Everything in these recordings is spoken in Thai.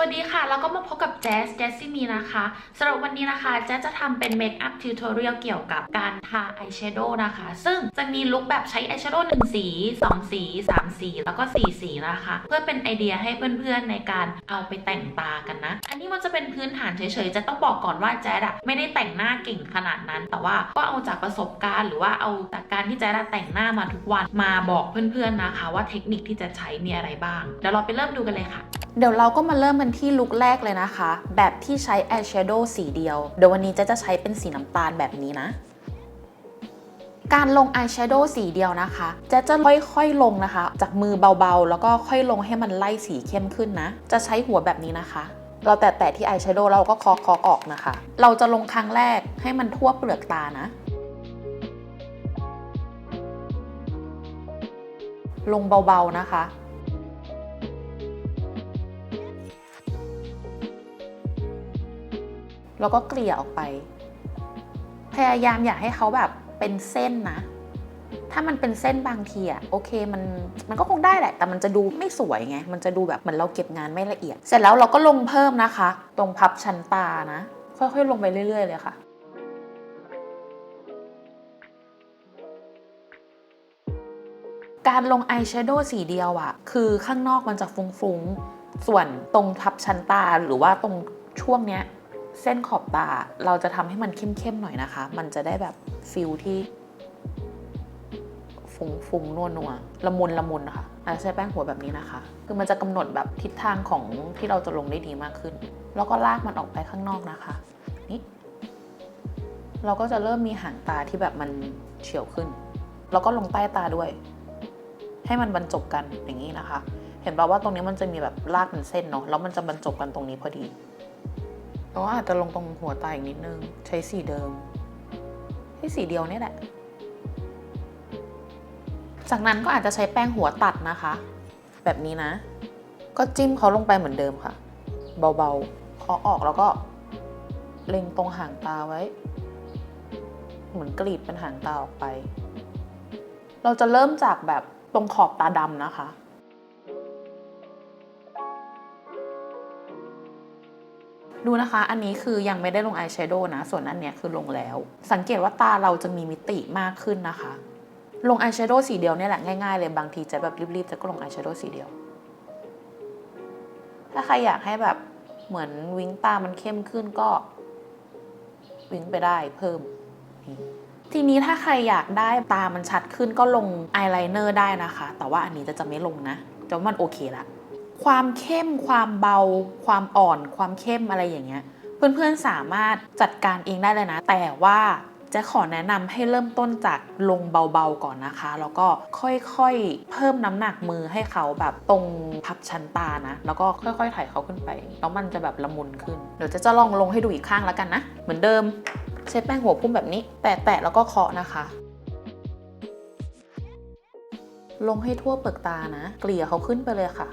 วัสดีค่ะ แล้วก็มาพบกับแจ๊สแจสซี่มีนะคะสำหรับวันนี้นะคะแจ๊สจะทำเป็นเมคอัพทิวทอเรียลเกี่ยวกับการทาอายแชโดว์นะคะ ซึ่งจะมีลุคแบบใช้อายแชโดว์1สี2สี3สี แล้วก็4สีนะคะ เพื่อเป็นไอเดียให้เพื่อนๆในการเอาไปแต่งตากันนะ อันนี้มันจะเป็นพื้นฐานเฉยๆ จะต้องบอกก่อนว่าแจ๊ดอะไม่ได้แต่งหน้าเก่งขนาดนั้น แต่ว่าก็เอาจากประสบการณ์ หรือว่าเอาจากการที่แจ๊ดอะแต่งหน้ามาทุกวันมาบอกเพื่อนๆนะคะ ว่าเทคนิคที่จะใช้มีอะไรบ้างเดี๋ยวเราไปเริ่มดูกันเลยค่ะ เดี๋ยวเราก็มาเริ่มกันที่ลุคแรกเลยนะคะ แบบที่ใช้อายแชโดว์สีเดียว เดี๋ยววันนี้เจะจะใช้เป็นสีน้ำตาลแบบนี้นะ การลงอายแชโดว์สีเดียวนะคะเจะจะค่อยๆลงนะคะ จากมือเบาๆ แล้วก็ค่อยลงให้มันไล่สีเข้มขึ้นนะ จะใช้หัวแบบนี้นะคะ เราแตะๆที่อายแชโดว์เราก็เคอๆออกนะคะ เราจะลงครั้งแรกให้มันทั่วเปลือกตานะ ลงเบาๆนะคะ แล้วก็เกลี่ยออกไป พยายามอยากให้เขาแบบเป็นเส้นนะ ถ้ามันเป็นเส้นบางทีอะโอเคมันมันก็คงได้แหละ แต่มันจะดูไม่สวยไง มันจะดูแบบเหมือนเราเก็บงานไม่ละเอียด เสร็จแล้วเราก็ลงเพิ่มนะคะ ตรงพับชั้นตานะ ค่อยๆ ลงไปเรื่อย ๆ เลยค่ะการลงอายแชโดว์สีเดียวอะคือข้างนอกมันจะฟุ้งๆ ส่วนตรงทับชั้นตาหรือว่าตรงช่วงเนี้ย เส้นขอบตาเราจะทำให้มันเข้มๆหน่อยนะคะ มันจะได้แบบฟิลที่ฟุ้งฟุ้งนัวนัวละมุนละมุนนะคะอาจจะใช้แป้งหัวแบบนี้นะคะ คือมันจะกำหนดแบบทิศทางของที่เราจะลงได้ดีมากขึ้น แล้วก็ลากมันออกไปข้างนอกนะคะ นี่ เราก็จะเริ่มมีหางตาที่แบบมันเฉียวขึ้น แล้วก็ลงใต้ตาด้วย ให้มันบรรจบกันอย่างนี้นะคะ เห็นป่าว่าตรงนี้มันจะมีแบบลากเป็นเส้นเนาะ แล้วมันจะบรรจบกันตรงนี้พอดี แล้วอาจจะลงตรงหัวตาอีกนิดนึง ใช้สีเดิมใช้สีเดียวนี่แหละ จากนั้นก็อาจจะใช้แป้งหัวตัดนะคะ แบบนี้นะ ก็จิ้มเขาลงไปเหมือนเดิมค่ะ เบาๆเคาะออกแล้วก็เล็งตรงหางตาไว้ เหมือนกรีดเป็นหางตาออกไป เราจะเริ่มจากแบบตรงขอบตาดำนะคะ ดูนะคะ อันนี้คือยังไม่ได้ลงอายแชโดว์นะ ส่วนอันเนี้ยคือลงแล้ว สังเกตว่าตาเราจะมีมิติมากขึ้นนะคะ ลงอายแชโดว์สีเดียวเนี่ยแหละง่ายๆเลย บางทีจะแบบรีบๆจะก็ลงอายแชโดว์สีเดียว ถ้าใครอยากให้แบบเหมือนวิ้งตามันเข้มขึ้นก็ วิ้งไปได้เพิ่ม ทีนี้ถ้าใครอยากได้ตามันชัดขึ้นก็ลงอายไลเนอร์ได้นะคะ แต่ว่าอันนี้จะจะไม่ลงนะจะว่ามันโอเคละ ความเข้ม ความเบา ความอ่อน ความเข้มอะไรอย่างเงี้ย เพื่อนๆสามารถจัดการเองได้เลยนะ แต่ว่าจะขอแนะนำให้เริ่มต้นจากลงเบาๆก่อนนะคะ แล้วก็ค่อยๆ เพิ่มน้ำหนักมือให้เขาแบบตรงพับชั้นตานะ แล้วก็ค่อยๆ ถ่ายเขาขึ้นไป แล้วมันจะแบบละมุนขึ้น เดี๋ยวจะจะลองลงให้ดูอีกข้างแล้วกันนะ เหมือนเดิมใช้แป้งหัวพุ่มแบบนี้ แตะๆแล้วก็เคาะนะคะ ลงให้ทั่วเปลือกตานะ เกลี่ยเขาขึ้นไปเลยค่ะ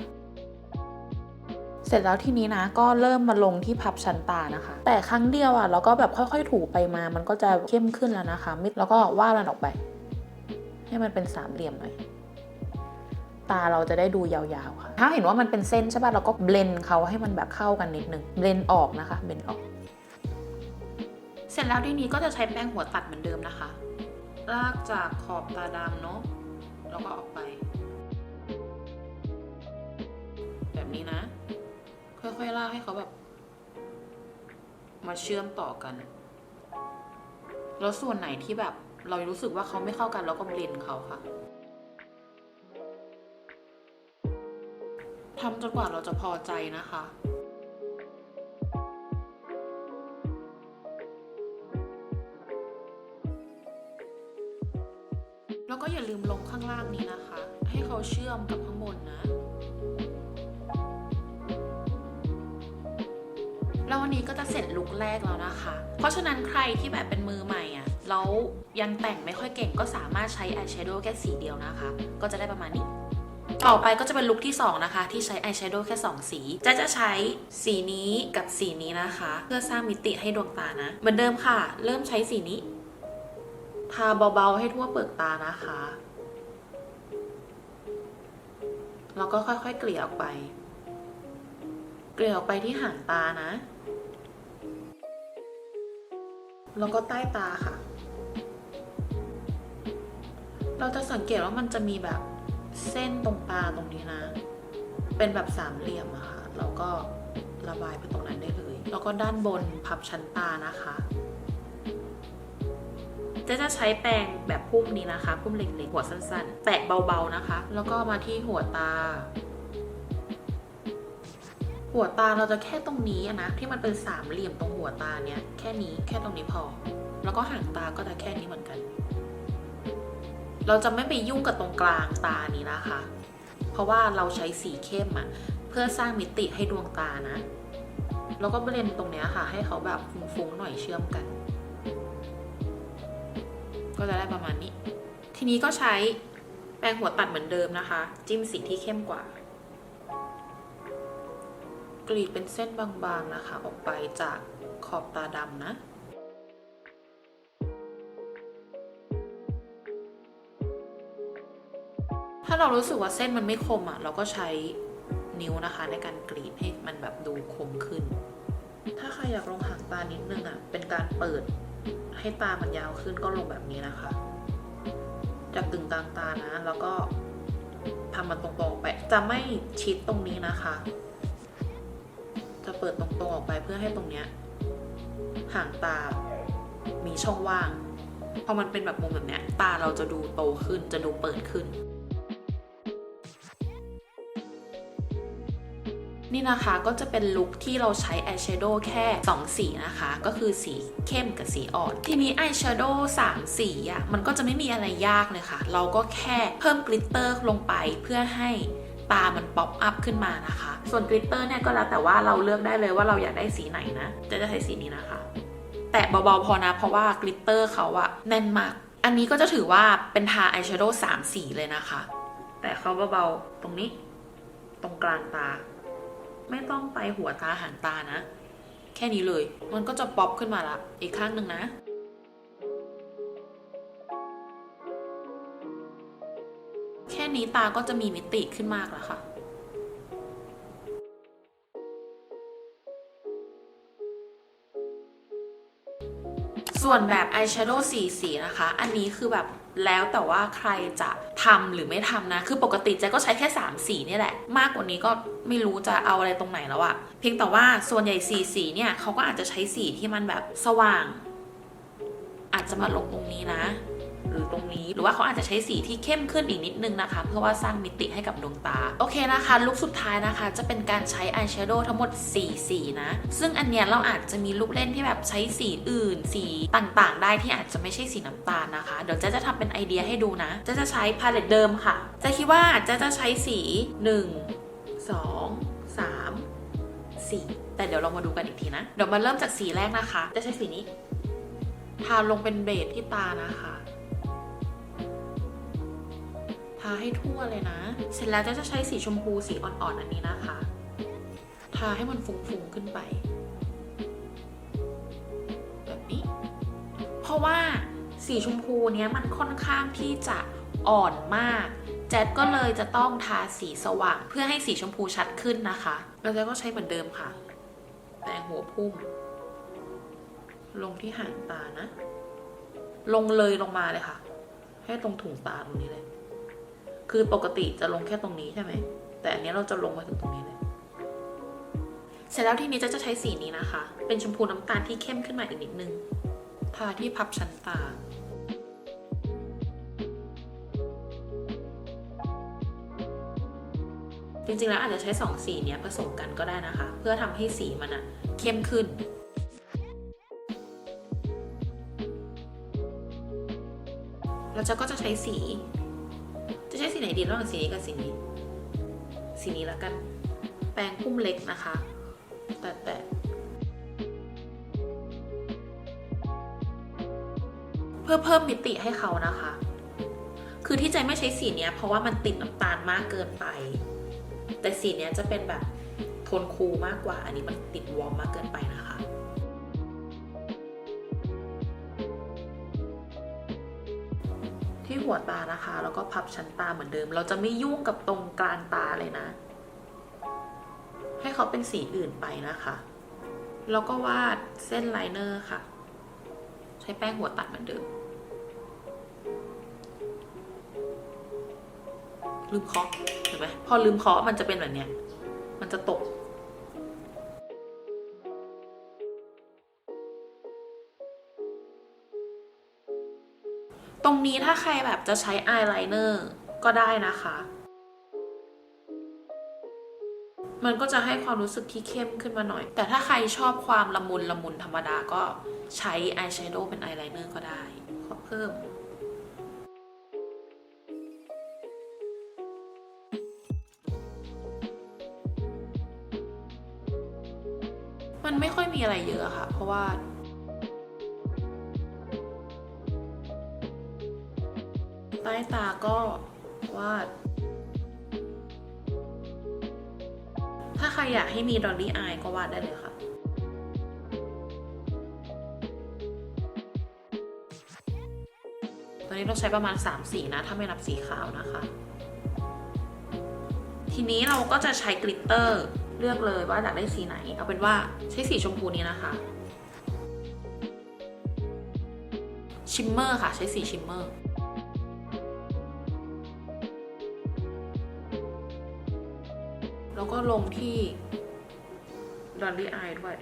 เสร็จแล้วทีนี้นะก็เริ่มมาลงที่พับชั้นตานะคะ แต่ครั้งเดียวอะเราก็แบบค่อยๆ ถูไปมา มันก็จะเข้มขึ้นแล้วนะคะมิดแล้วก็วาดมันออกไป ให้มันเป็นสามเหลี่ยมหน่อยตาเราจะได้ดูยาวๆค่ะ ถ้าเห็นว่ามันเป็นเส้นใช่ป่ะเราก็เบลนเขาให้มันแบบเข้ากันนิดนึงเบลนออกนะคะเบลนออก เสร็จแล้วทีนี้ก็จะใช้แป้งหัวตัดเหมือนเดิมนะคะลากจากขอบตาดำเนาะแล้วก็ออกไป แบบนี้นะ ค่อยๆลากให้เขาแบบ มาเชื่อมต่อกัน แล้วส่วนไหนที่แบบ เรารู้สึกว่าเขาไม่เข้ากันเราก็เบลนเขาค่ะทำจนกว่าเราจะพอใจนะคะแล้วก็อย่าลืมลงข้างล่างนี้นะคะ ให้เขาเชื่อมกับข้างบนนะ แล้ววันนี้ก็จะเสร็จลุคแรกแล้วนะคะ เพราะฉะนั้นใครที่แบบเป็นมือใหม่อะแล้วยังแต่งไม่ค่อยเก่งก็สามารถใช้อายแชโดว์แค่สีเดียวนะคะ ก็จะได้ประมาณนี้ ต่อไปก็จะเป็นลุคที่ 2 นะคะ ที่ใช้อายแชโดว์แค่ 2 สีจะจะใช้สีนี้กับสีนี้นะคะ เพื่อสร้างมิติให้ดวงตานะ เหมือนเดิมค่ะ เริ่มใช้สีนี้ ทาเบาๆให้ทั่วเปลือกตานะคะแล้วก็ค่อยๆ เกลี่ยออกไป เกลี่ยออกไปที่หางตานะ แล้วก็ใต้ตาค่ะ เราจะสังเกตว่ามันจะมีแบบเส้นตรงตาตรงนี้นะ เป็นแบบสามเหลี่ยมอะค่ะ แล้วก็ระบายไปตรงนั้นได้เลย แล้วก็ด้านบนพับชั้นตานะคะจะจะใช้แปรงแบบพุ่มนี้นะคะ พุ่มเล็กๆ หัวสั้นๆ แตะเบาๆนะคะ แล้วก็มาที่หัวตา หัวตาเราจะแค่ตรงนี้นะที่มันเป็นสามเหลี่ยมตรงหัวตาเนี้ยแค่นี้แค่ตรงนี้พอ แล้วก็หางตาก็จะแค่นี้เหมือนกัน เราจะไม่ไปยุ่งกับตรงกลางตานี้นะคะ เพราะว่าเราใช้สีเข้มอะเพื่อสร้างมิติให้ดวงตานะ แล้วก็เบลนตรงเนี้ยค่ะ ให้เขาแบบฟุ้งๆหน่อยเชื่อมกัน ก็จะได้ประมาณนี้ ทีนี้ก็ใช้แปรงหัวตัดเหมือนเดิมนะคะ จิ้มสีที่เข้มกว่า กรีดเป็นเส้นบางๆนะคะ ออกไปจากขอบตาดำนะถ้าเรารู้สึกว่าเส้นมันไม่คมอะ เราก็ใช้นิ้วนะคะ ในการกรีดให้มันแบบดูคมขึ้น ถ้าใครอยากลงหางตานิดนึงอะ เป็นการเปิดให้ตามันยาวขึ้นก็ลงแบบนี้นะคะจากตึงกลางตานะ แล้วก็ทำมันตรงๆไป จะไม่ชิดตรงนี้นะคะ เปิดตรงๆออกไปเพื่อให้ตรงเนี้ยหางตา มีช่องว่าง พอมันเป็นแบบมุมแบบเนี้ย ตาเราจะดูโตขึ้น จะดูเปิดขึ้น นี่นะคะก็จะเป็นลุคที่เราใช้อายแชโดว์แค่ 2 สีนะคะ ก็คือสีเข้มกับสีอ่อน ทีนี้อายแชโดว์3สีอะมันก็จะไม่มีอะไรยากเลยค่ะ เราก็แค่เพิ่มกลิตเตอร์ลงไปเพื่อให้ ตามันป๊อปอัพขึ้นมานะคะ ส่วนกลิตเตอร์เนี่ยก็แล้วแต่ว่าเราเลือกได้เลยว่าเราอยากได้สีไหนนะจะจะใช้สีนี้นะคะ แตะเบาๆพอนะเพราะว่ากลิตเตอร์เขาอะแน่นมาก อันนี้ก็จะถือว่าเป็นทาอายแชโดว์สามสีเลยนะคะ แต่เขาเบาๆตรงนี้ ตรงกลางตา ไม่ต้องไปหัวตาหางตานะ แค่นี้เลย มันก็จะป๊อปขึ้นมาละอีกข้างหนึ่งนะ ค่นี้ตาก็จะมีมิติขึ้นมากแล้วค่ะส่วนแบบอายแชโดว์สีสีนะคะ อันนี้คือแบบแล้วแต่ว่าใครจะทำหรือไม่ทำนะ คือปกติเจ๊ก็ใช้แค่ 3 สีนี่แหละ มากกว่านี้ก็ไม่รู้จะเอาอะไรตรงไหนแล้วอะเพียงแต่ว่าส่วนใหญ่สีสีเนี่ยเขาก็อาจจะใช้สีที่มันแบบสว่าง อาจจะมาลงตรงนี้นะ หรือตรงนี้ หรือว่าเขาอาจจะใช้สีที่เข้มขึ้นอีกนิดนึงนะคะ เพื่อว่าสร้างมิติให้กับดวงตา โอเคนะคะ ลุคสุดท้ายนะคะ จะเป็นการใช้อายแชโดว์ทั้งหมด 4 สีนะ ซึ่งอันเนี้ยเราอาจจะมีลูกเล่นที่แบบใช้สีอื่น สีต่างๆ ได้ที่อาจจะไม่ใช่สีน้ำตาลนะคะ เดี๋ยวเจ๊จะทำเป็นไอเดียให้ดูนะเจ๊จะใช้พาเลตเดิมค่ะเจ๊คิดว่าเจ๊จะใช้สี 1 2 3 4 แต่เดี๋ยวเรามาดูกันอีกทีนะ เดี๋ยวมาเริ่มจากสีแรกนะคะ จะใช้สีนี้ ทาลงเป็นเบสที่ตานะคะาให้ทั่วเลยนะ เสร็จแล้วจะจะใช้สีชมพูสีอ่อนๆอันนี้นะคะ ทาให้มันฟุ้งๆขึ้นไป แบบนี้ เพราะว่าสีชมพูเนี้ยมันค่อนข้างที่จะอ่อนมาก แจ๊ดก็เลยจะต้องทาสีสว่างเพื่อให้สีชมพูชัดขึ้นนะคะ แล้วแจ๊ดก็ใช้เหมือนเดิมค่ะแปรงหัวพุ่ม ลงที่หางตานะ ลงเลยลงมาเลยค่ะ ให้ตรงถุงตาตรงนี้เลย คือปกติจะลงแค่ตรงนี้ใช่ไหม แต่อันนี้เราจะลงมาถึงตรงนี้เลย เสร็จแล้วทีนี้จะจะใช้สีนี้นะคะ เป็นชมพูน้ำตาลที่เข้มขึ้นมาอีกนิดนึง ทาที่พับชั้นตาจริงๆ แล้วอาจจะใช้สองสีเนี้ยผสมกันก็ได้นะคะ เพื่อทำให้สีมันอะเข้มขึ้น แล้วจะก็จะใช้สี จะใช้สีไหนดีระหว่างสีนี้กับสีนี้ สีนี้แล้วกัน แปรงพุ่มเล็กนะคะ แต่แต่เพื่อเพิ่มมิติให้เขานะคะ คือที่ใจไม่ใช้สีเนี้ย เพราะว่ามันติดน้ำตาลมากเกินไป แต่สีเนี้ยจะเป็นแบบโทนคูลมากกว่า อันนี้มันติดวอร์มมากเกินไป ที่หัวตานะคะ แล้วก็พับชั้นตาเหมือนเดิม เราจะไม่ยุ่งกับตรงกลางตาเลยนะ ให้เขาเป็นสีอื่นไปนะคะ แล้วก็วาดเส้นไลเนอร์ค่ะ ใช้แป้งหัวตัดเหมือนเดิม ลืมเคาะเห็นไหมพอลืมเคาะมันจะเป็นแบบเนี้ยมันจะตก นี้ถ้าใครแบบจะใช้อายไลเนอร์ก็ได้นะคะ มันก็จะให้ความรู้สึกที่เข้มขึ้นมาหน่อย แต่ถ้าใครชอบความละมุนละมุนธรรมดาก็ใช้อายแชโดว์เป็นอายไลเนอร์ก็ได้ ขอเพิ่มมันไม่ค่อยมีอะไรเยอะค่ะ เพราะว่า ต้ตาก็วาด ถ้าใครอยากให้มีดอลลี่อายก็วาดได้เลยค่ะตอนนี้เราใช้ประมาณ 3 สีนะ ถ้าไม่นับสีขาวนะคะ ทีนี้เราก็จะใช้กลิตเตอร์เลือกเลยว่าอยากได้สีไหน เอาเป็นว่าใช้สีชมพูนี้นะคะ ชิมเมอร์ค่ะ ใช้สีชิมเมอร์ ก็ลงที่ดอลลี่อายด้วย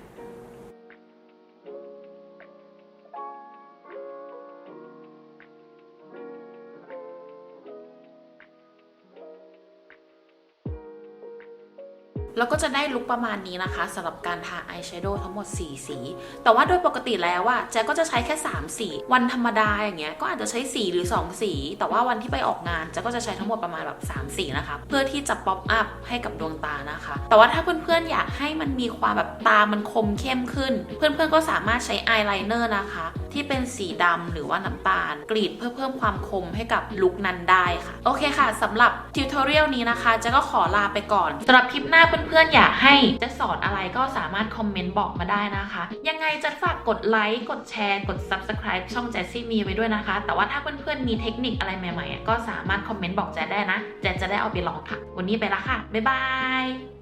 แล้วก็จะได้ลุคประมาณนี้นะคะสำหรับการทาอายแชโดว์ทั้งหมด 4 สี แต่ว่าโดยปกติแล้วอะแจ๊กก็จะใช้แค่ 3 สี วันธรรมดาอย่างเงี้ยก็อาจจะใช้สีหรือ 2 สี แต่ว่าวันที่ไปออกงานแจ๊กก็จะใช้ทั้งหมดประมาณแบบ3สีนะคะ เพื่อที่จะป๊อปอัพให้กับดวงตานะคะ แต่ว่าถ้าเพื่อนๆอยากให้มันมีความแบบตามันคมเข้มขึ้น เพื่อนๆก็สามารถใช้อายไลเนอร์นะคะ ที่เป็นสีดำหรือว่าน้ำตาล กรีดเพื่อเพิ่มความคมให้กับลุคนั้นได้ค่ะ โอเคค่ะสำหรับทิวทอเรียลนี้นะคะเจะก็ขอลาไปก่อนสำหรับคลิปหน้าเพื่อนๆ อยากให้จะสอนอะไรก็สามารถคอมเมนต์บอกมาได้นะคะ ยังไงจะฝากกดไลค์กดแชร์กด Subscribe ช่องแจซี่มีไว้ด้วยนะคะ แต่ว่าถ้าเพื่อนๆ มีเทคนิคอะไรใหม่ๆ ก็สามารถคอมเมนต์บอกแจได้นะแจจะได้เอาไปลองค่ะ วันนี้ไปละค่ะ บ๊ายบาย